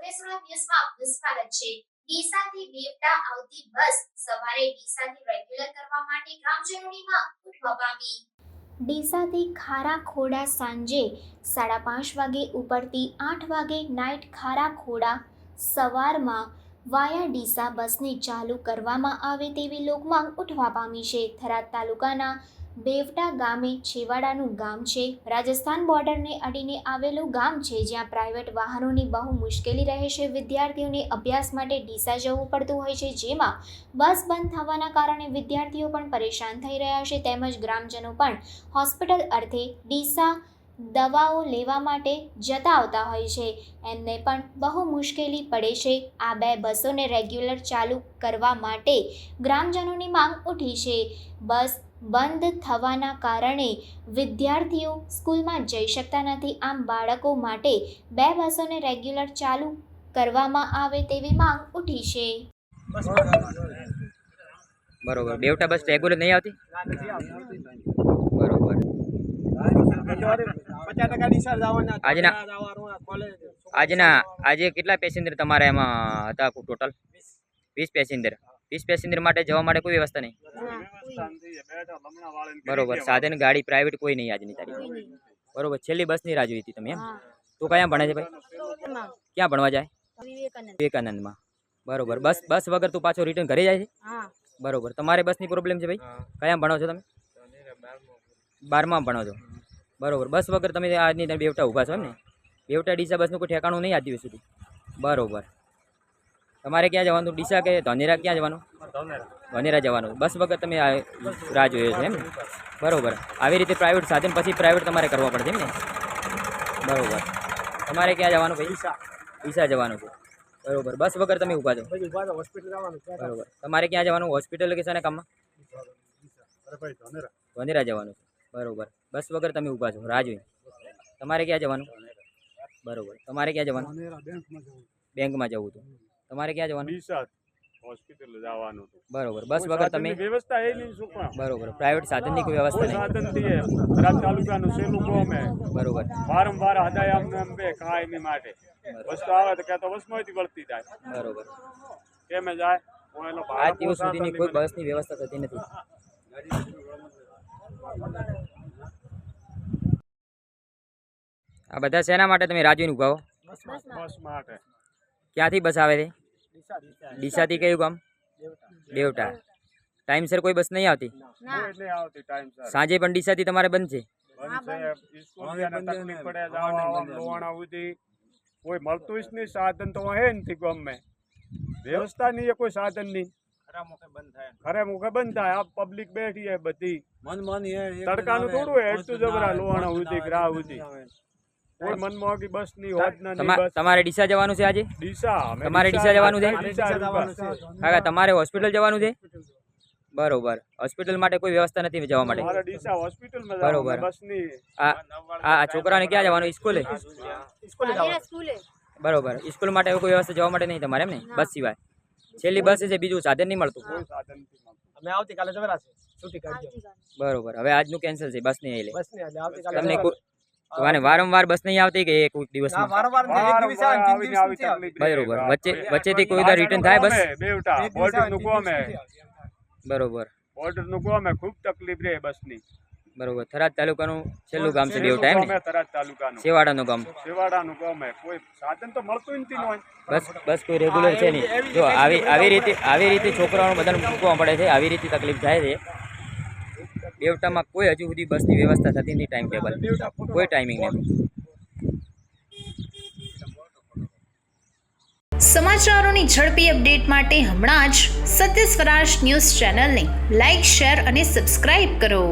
ન્યૂઝમાં આપનું સ્વાગત ડીસાથી બેવટા આવતી બસ સવારે ડીસાથી રેગ્યુલર કરવા માટે ગ્રામજનોનીમાં ઉઠવા પામી. ડીસાથી ખારા ખોડા સાંજે સાડા પાંચ વાગે ઉપડતી આઠ વાગે નાઇટ ખારા ખોડા સવારમાં વાયા ડીસા બસને ચાલુ કરવામાં આવે તેવી લોકમાંગ ઉઠવા પામી છે. થરાદ તાલુકાના બેવટા ગામે છેવાડાનું ગામ છે. રાજસ્થાન બોર્ડરને અડીને આવેલું ગામ છે જ્યાં પ્રાઇવેટ વાહનોની બહુ મુશ્કેલી રહે છે. વિદ્યાર્થીઓને અભ્યાસ માટે ડીસા જવું પડતું હોય છે, જેમાં બસ બંધ થવાના કારણે વિદ્યાર્થીઓ પણ પરેશાન થઈ રહ્યા છે. તેમજ ગ્રામજનો પણ હોસ્પિટલ અર્થે ડીસા દવાઓ લેવા માટે જતા આવતા હોય છે. એમને પણ બહુ મુશ્કેલી પડે છે. આ બે બસોને રેગ્યુલર ચાલુ કરવા માટે ગ્રામજનોની માંગ ઉઠી છે. બસ બંધ થવાના કારણે વિદ્યાર્થીઓ સ્કૂલમાં જઈ શકતા નથી. આમ બાળકો માટે બે બસોને રેગ્યુલર ચાલુ કરવામાં આવે તેવી માંગ ઉઠી છે. બરોબર. બેવટા બસ રેગ્યુલર નહીં આવતી? બરોબર. આજના- આજના, આજે કેટલા પેસેન્જર તમારે એમાં હતા ટોટલ વીસ પેસેન્જર. વીસ પેસેન્જર માટે જવા માટે કોઈ વ્યવસ્થા નહીં. બરોબર. સાધન ગાડી પ્રાઇવેટ કોઈ નહીં આજની તારીખ. બરોબર. છેલ્લી બસની રાહ જોઈ હતી તમે એમ? તો ક્યાં ભણે છે ભાઈ? ક્યાં ભણવા જાય? વિવેકાનંદમાં. બરોબર. બસ બસ વગર તું પાછો રિટર્ન ઘરે જાય છે? બરોબર. તમારે બસની પ્રોબ્લેમ છે ભાઈ? કયા ભણો છો તમે? બારમાં ભણો છો. બરોબર. બસ વગર તમે આજની બેવટા ઊભા છો એમ ને? બેવટા ડીસા બસનું કોઈ ઠેકાણું નહીં આજ દિવસ સુધી. બરોબર. તમારે ક્યાં જવાનું? ડીસા કે ધનેરા ક્યાં જવાનું? ધનેરા જવાનું. બસ વગર તમે રાહ જોયો છે એમ ને? બરોબર. આવી રીતે પ્રાઇવેટ સાધન પછી પ્રાઇવેટ તમારે કરવા પડશે એમ ને? બરોબર. તમારે ક્યાં જવાનું ભાઈ? ડીસા. જવાનું છે. બરોબર. બસ વગર તમે ઊભા છો? બરાબર. તમારે ક્યાં જવાનું? હોસ્પિટલ કે છે કામમાં. વંદેરા જવાનું છે. બરાબર. બસ વગર તમે ઊભા છો. રાહ જોઈ. તમારે ક્યાં જવાનું? બરોબર. તમારે ક્યાં જવાનું? બેંકમાં જવું. બેંકમાં જવું હતું તમારે ક્યાં જવાનું? ડીસા હોસ્પિટલ જવાનું હતું. બરોબર બસ વગર તમે વ્યવસ્થા એ નહીં શું કામ બરોબર પ્રાઇવેટ સાધનની કોઈ વ્યવસ્થા નહીં? સાધનથી થરાદ તાલુકાનું સેલું ગામ હે બરોબર. વારંવાર હદાય આમને આમ બે કાયમી માટે. વસ્તુ આવે તો ક્યાં તો બસમાંથી વળતી જાય. બરોબર. કેમે જાય? આજ દિવસ સુધીની કોઈ બસની વ્યવસ્થા થતી નથી. આ બધા શેના માટે તમે રાજુને ઉભાવો બસ માટે. ક્યાંથી બસ આવે છે ડીસા, ડીસા. ડીસાથી કયું ગામ? દેવટા. ટાઈમસર કોઈ બસ નહીં આવતી? કોઈ નહીં આવતી ટાઈમ સર સાંજે પણ ડીસાથી તમારે બંધ છે? બંધ છે. સ્કૂલ ને તકલીફ પડે જવા આવવામાં લોહાણા સુધી કોઈ મળતું જ નહીં સાધન તો હે નથી ગમે. વ્યવસ્થા નહીં એ કોઈ સાધન નહીં ખરે મુખે બંધ થાય. આ પબ્લિક બેઠી હે બધી. તડકાનું થોડું હે એટલું જબરા લોહાણા સુધી ગ્રાહ સુધી. કોઈ મનમોહકી બસની હોત ના નહીં તમા- બસ. તમારે ડીસા જવાનું છે આજે? ડીસા અમે તમારે ડીસા જવાનું છે? ડીસા જવાનું છે. કાકા તમારે હોસ્પિટલ જવાનું છે? બરોબર. હોસ્પિટલ માટે કોઈ વ્યવસ્થા નથી જવા માટે? મારે ડીસા હોસ્પિટલમાં બરોબર. જવાનું બસની આ આ આ છોકરાને ક્યાં જવાનું? સ્કૂલે? સ્કૂલે જવાનું. બરોબર. સ્કૂલ માટે કોઈ વ્યવસ્થા જવા માટે નહીં તમારે એમ ને? બસ સિવાય. છેલ્લી બસ છે બીજું સાધન નહીં મળતું. કોઈ સાધન નથી મળતું. અમે આવતીકાલે જવાના છે. છૂટી કાઢજો. બરોબર. હવે આજનું કેન્સલ છે બસ નહીં એટલે બસ નહીં એટલે આવતીકાલે તમને કોઈ વારંવાર બસ નહીં આવતી કે એક ના, દિવસમાં વારંવાર નહીં, એક દિવસે બરોબર. વચ્ચે- વચ્ચેથી કોઈ વાર રિટર્ન થાય બસ? બરોબર. બોર્ડરનું ગમે ખૂબ તકલીફ રહે બસની બરોબર. થરાદ તાલુકાનું છેલ્લું ગામ છે બેવટા એમ ને? ગમે તાલુકાનું. સેવાડાનું ગામ. સેવાડાનું ગમે કોઈ સાધન તો મળતું નથી હોય. બસ બસ કોઈ રેગ્યુલર છે નહીં. જો આવી આવી રીતે આવી રીતે છોકરાઓને બધાને મૂકવા પડે છે. આવી રીતે તકલીફ થાય છે. બેવટામાં કોઈ હજુ સુધી બસની વ્યવસ્થા થતી નથી ટાઈમ ટેબલ કોઈ ટાઈમિંગ નથી. સમાચારોની ઝડપી અપડેટ માટે હમણાં જ સત્ય સ્વરાજ ન્યૂઝ ચેનલને લાઇક શેર અને સબસ્ક્રાઇબ કરો.